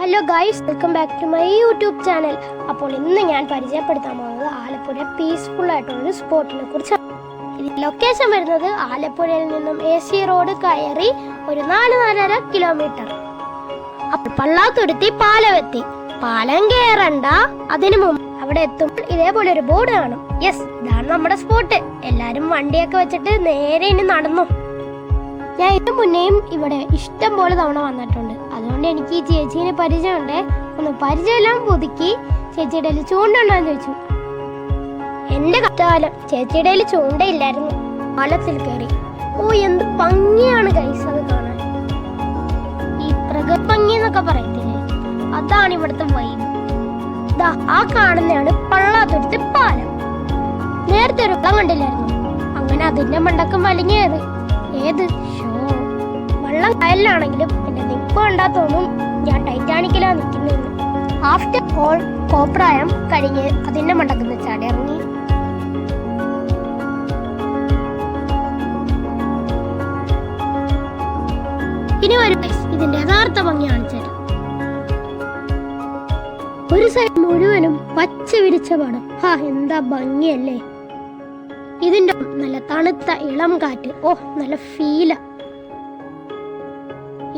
Hello guys welcome back to my YouTube channel അപ്പോൾ ഇന്ന് ഞാൻ പരിചയപ്പെടുത്താൻ പോകുന്നത് ആലപ്പുഴ പീസ്ഫുൾ ആയിട്ടുള്ള ഒരു സ്പോട്ടിനെ കുറിച്ചാണ്. ലൊക്കേഷൻ വരുന്നത് ആലപ്പുഴയിൽ നിന്നും എ സി റോഡ് കയറി ഒരു നാല് നാലര കിലോമീറ്റർ അപ്പോൾ പള്ളാത്തുരുത്തി പാലമെത്തി പാലം കയറണ്ട അതിനു മുമ്പ്. അവിടെ എത്തുമ്പോൾ ഇതേപോലെ ഒരു ബോർഡ് കാണും. യെസ് ഇതാണ് നമ്മുടെ സ്പോട്ട് എല്ലാരും വണ്ടിയൊക്കെ വെച്ചിട്ട് നേരെ ഇനി നടന്നു. ഞാൻ ഇതിനു മുന്നേയും ഇവിടെ ഇഷ്ടം പോലെ തവണ വന്നിട്ടുണ്ട്. അതുകൊണ്ട് എനിക്ക് ഈ ചേച്ചീനെ പരിചയമുണ്ട്. ഒന്ന് പരിചയമെല്ലാം പുതുക്കി ചേച്ചിയുടെ കയ്യിൽ ചൂണ്ടുണ്ടോന്ന് ചോദിച്ചു. എന്റെ കഷ്ടകാലം ചേച്ചിയുടെ ചൂണ്ടയില്ലായിരുന്നു. പാലത്തിൽ കയറി. ഓ എന്ത് ഭംഗിയാണ് കൈസ് അത് കാണാൻ. ഈ പ്രകൃതി ഭംഗി എന്നൊക്കെ പറയത്തില്ലേ? അതാണ് ഇവിടുത്തെ വൈബ് ദാ ആ കാണുന്നതാണ് പള്ളാത്തുരുത്ത് പാലം. നേരത്തെ ഒരു കണ്ടില്ലായിരുന്നു? അങ്ങനെ അതിന്റെ മണ്ടക്കം വലിഞ്ഞേറി. ഏത് ഷോ? വെള്ളം കയലിലാണെങ്കിലും എന്റെ നിപ്പ് തോന്നും ഞാൻ ടൈറ്റാനിക്കിലാ നിൽക്കുന്നതെന്ന്. ആഫ്റ്റർ ഓൾ കോപ്രായം കഴിഞ്ഞ് അതിന്റെ മണ്ടക്കുന്ന ചാടി ഇറങ്ങി ഇനി ഒരു ഇതിന്റെ യഥാർത്ഥ ഭംഗി കാണിച്ചു ഒരു സൈഡ് മുഴുവനും പച്ച വിരിച്ച പടം ഹാ എന്താ ഭംഗിയല്ലേ? ഇതിന്റെ നല്ല തണുത്ത ഇളം കാറ്റ്. ഓ നല്ല ഫീല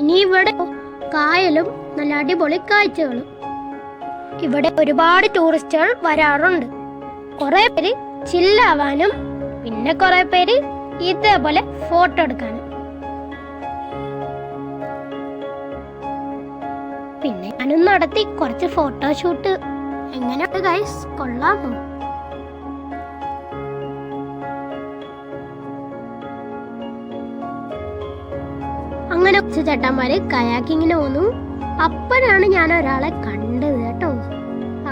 ഇനി ഇവിടെ കായലും നല്ല അടിപൊളി കാഴ്ചകളും. ഇവിടെ ഒരുപാട് ടൂറിസ്റ്റുകൾ വരാറുണ്ട്. കുറേ പേര് ചില്ലാവാനും പിന്നെ കുറെ പേര് ഇതേപോലെ ഫോട്ടോ എടുക്കാനും. പിന്നെ ഞാനും നടത്തി കുറച്ച് ഫോട്ടോഷൂട്ട് എങ്ങനെയുണ്ട് ഗൈസ് കൊള്ളാമോ? അങ്ങനെ ചേട്ടന്മാര് കയാക്കിങ്ങിന് പോന്നു. അപ്പോഴാണ് ഞാൻ ഒരാളെ കണ്ടത് കേട്ടോ.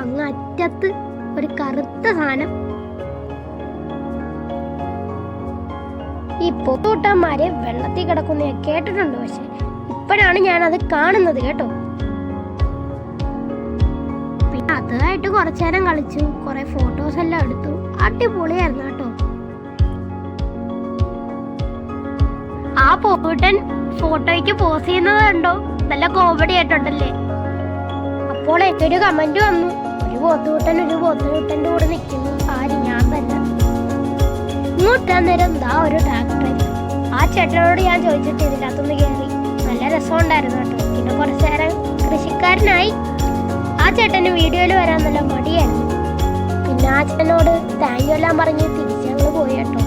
അങ്ങ് അറ്റത്ത് ഒരു കറുത്ത സാധനം. ഈ പൊത്തൂട്ടന്മാര് വെള്ളത്തിൽ കിടക്കുന്ന കേട്ടിട്ടുണ്ട് പക്ഷെ ഇപ്പോഴാണ് ഞാൻ അത് കാണുന്നത് കേട്ടോ. പിന്നെ അതായിട്ട് കുറച്ചു നേരം കളിച്ചു കുറെ ഫോട്ടോസ് എല്ലാം എടുത്തു. അടിപൊളിയായിരുന്നു കേട്ടോ. ആ പോട്ടൻ ഫോട്ടോയ്ക്ക് പോസ് ചെയ്യുന്നത് കണ്ടോ? നല്ല കോമഡി ആയിട്ടുണ്ടല്ലേ? അപ്പോൾ ഒരു കമന്റ് വന്നു. ഒരു പോത്തുകൂട്ടൻ ഒരു പോത്തുകൂട്ടന്റെ കൂടെ നിൽക്കുന്നു. ആര്? ഞാൻ തന്നെ. ഇങ്ങോട്ടാ നേരം എന്താ ഒരു ട്രാക്ടർ ആ ചേട്ടനോട് ഞാൻ ചോദിച്ചിട്ട് ഇതിനകത്തൊന്ന് കയറി നല്ല രസമുണ്ടായിരുന്നു കേട്ടോ. പിന്നെ കുറച്ചു നേരം കൃഷിക്കാരനായി. ആ ചേട്ടന് വീഡിയോയിൽ വരാൻ നല്ല മടിയായിരുന്നു. പിന്നെ ആ ചേട്ടനോട് താങ്ക് യു എല്ലാം പറഞ്ഞ് തിരിച്ചു പോയി കേട്ടോ.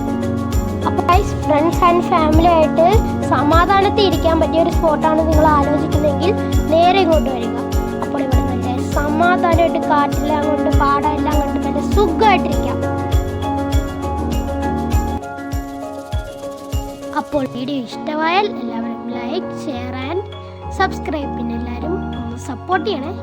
അപ്പോൾ ഫ്രണ്ട്സ് ആൻഡ് ഫാമിലി ആയിട്ട് സമാധാനത്തിൽ ഇരിക്കാൻ പറ്റിയ ഒരു സ്പോട്ടാണ് നിങ്ങൾ ആലോചിക്കുന്നതെങ്കിൽ നേരെ ഇങ്ങോട്ട് വരിക. അപ്പോൾ ഇവിടെ നല്ല സമാധാനമായിട്ട് കാറ്റെല്ലാം അങ്ങോട്ട് പാടം എല്ലാം കൊണ്ട് നല്ല സുഖമായിട്ടിരിക്കാം. അപ്പോൾ വീഡിയോ ഇഷ്ടമായാൽ എല്ലാവരും ലൈക്ക് ഷെയർ ആൻഡ് സബ്സ്ക്രൈബ് പിന്നെ എല്ലാവരും സപ്പോർട്ട് ചെയ്യണേ.